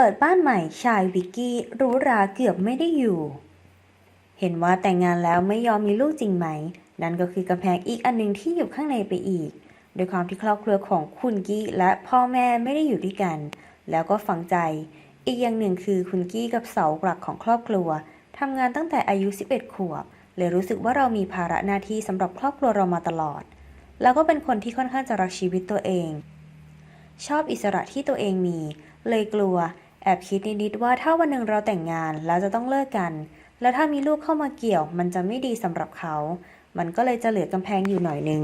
เปิดบ้านใหม่ชายวิกกี้รู้ราเกือบไม่ได้อยู่ เห็นว่าแต่งงานแล้วไม่ยอมมีลูกจริงไหม นั่นก็คือกำแพงอีกอันหนึ่งที่อยู่ข้างในไปอีก โดยความที่ครอบครัวของคุณกี้และพ่อแม่ไม่ได้อยู่ด้วยกัน แล้วก็ฝังใจ อีกอย่างหนึ่งคือคุณกี้กับเสาหลักของครอบครัวทำงานตั้งแต่อายุ 11 ขวบ เลยรู้สึกว่าเรามีภาระหน้าที่สำหรับครอบครัวเรามาตลอด แล้วก็เป็นคนที่ค่อนข้างจะรักชีวิตตัวเอง ชอบอิสระที่ตัวเองมี เลยกลัว อบคิดนิดๆว่าถ้าวันหนึ่งเราแต่งงานแล้วจะต้องเลิกกัน แล้วถ้ามีลูกเข้ามาเกี่ยว มันจะไม่ดีสำหรับเขา มันก็เลยจะเหลือกำแพงอยู่หน่อยนึง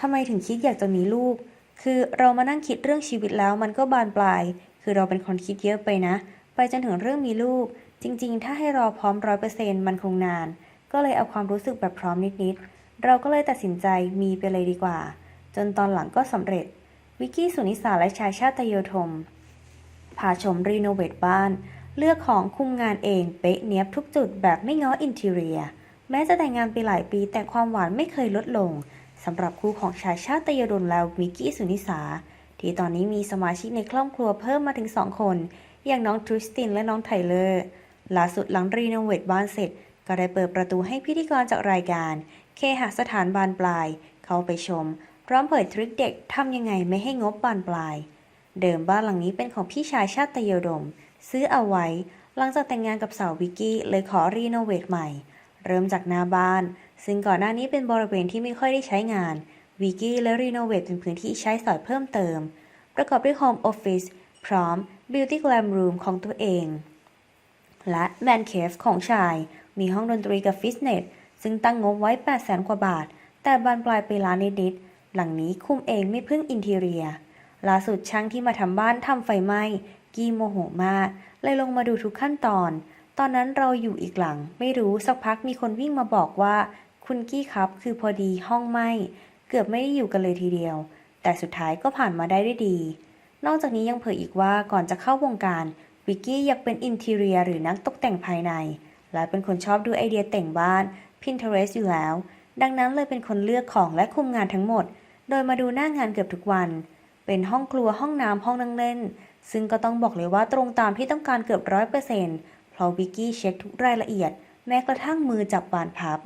ทำไมถึงคิดอยากจะมีลูก คือเรามานั่งคิดเรื่องชีวิตแล้วมันก็บานปลาย คือเราเป็นคนคิดเยอะไปนะ ไปจนถึงเรื่องมีลูก จริง ๆ ถ้าให้รอพร้อมร้อยเปอร์เซ็นต์มันคงนาน ก็เลยเอาความรู้สึกแบบพร้อมนิดๆ เราก็เลยตัดสินใจมีไปเลยดีกว่า จนตอนหลังก็สำเร็จ วิกกี้สุนิสาและชายชาติโยธม พาชมรีโนเวทบ้าน เลือกของคุมงานเองเป๊ะเนียบทุกจุดแบบไม่ง้ออินทีเรีย แม้จะแต่งงานไปหลายปีแต่ความหวานไม่เคยลดลงสำหรับคู่ของชายชาติยดลและวิกกี้สุนิสา ที่ตอนนี้มีสมาชิกในครอบครัวเพิ่มมาถึงสองคน อย่างน้องทริสตินและน้องไทเลอร์ล่าสุดหลังรีโนเวทบ้านเสร็จ ก็ได้เปิดประตูให้พิธีกรจากรายการ เคหสถานบานปลาย เข้าไปชม พร้อมเผยทริคเด็กทำยังไงไม่ให้งบบานปลาย เดิมบ้านหลังนี้เป็นของพี่ชายชาติยดม ซื้อเอาไว้ หลังจากแต่งงานกับสาววิกกี้เลยขอรีโนเวทใหม่ เริ่มจากหน้าบ้าน ซึ่งก่อนหน้านี้เป็นบริเวณที่ไม่ค่อยได้ใช้งานวิกกี้และรีโนเวทเป็นพื้นที่ใช้สอยเพิ่มเติม ประกอบด้วยโฮมออฟฟิศพร้อม Beauty Glam Room ของตัวเอง และแมนเคฟของชาย มีห้องดนตรีกับฟิตเนส ซึ่งตั้งงบไว้ 8 0 0แสนกว่าบาท แต่บานปลายไปล้านนิดๆหลังนี้คุมเองไม่พึ่งอินทีเรีย ล่าสุดช่างที่มาทำบ้านทำไฟไหม้กี้โมโหมากเลยลงมาดูทุกขั้นตอน ตอนนั้นเราอยู่อีกหลัง ไม่รู้สักพักมีคนวิ่งมาบอกว่า คุณกี้ครับคือพอดีห้องไหม้เกือบไม่ได้อยู่กันเลยทีเดียว แต่สุดท้ายก็ผ่านมาได้ด้วยดี นอกจากนี้ยังเผยอีกว่าก่อนจะเข้าวงการวิกกี้อยากเป็นอินทีเรียหรือนักตกแต่งภายใน และเป็นคนชอบดูไอเดียแต่งบ้าน Pinterest อยู่แล้ว ดังนั้นเลยเป็นคนเลือกของและคุมงานทั้งหมด โดยมาดูหน้างานเกือบทุกวัน เป็นห้องครัวห้องน้ำห้องนั่งเล่น ซึ่งก็ต้องบอกเลยว่าตรงตามที่ต้องการเกือบร้อยเปอร์เซ็นต์เพราะวิกกี้เช็คทุกรายละเอียด แม้กระทั่งมือจับบานพับ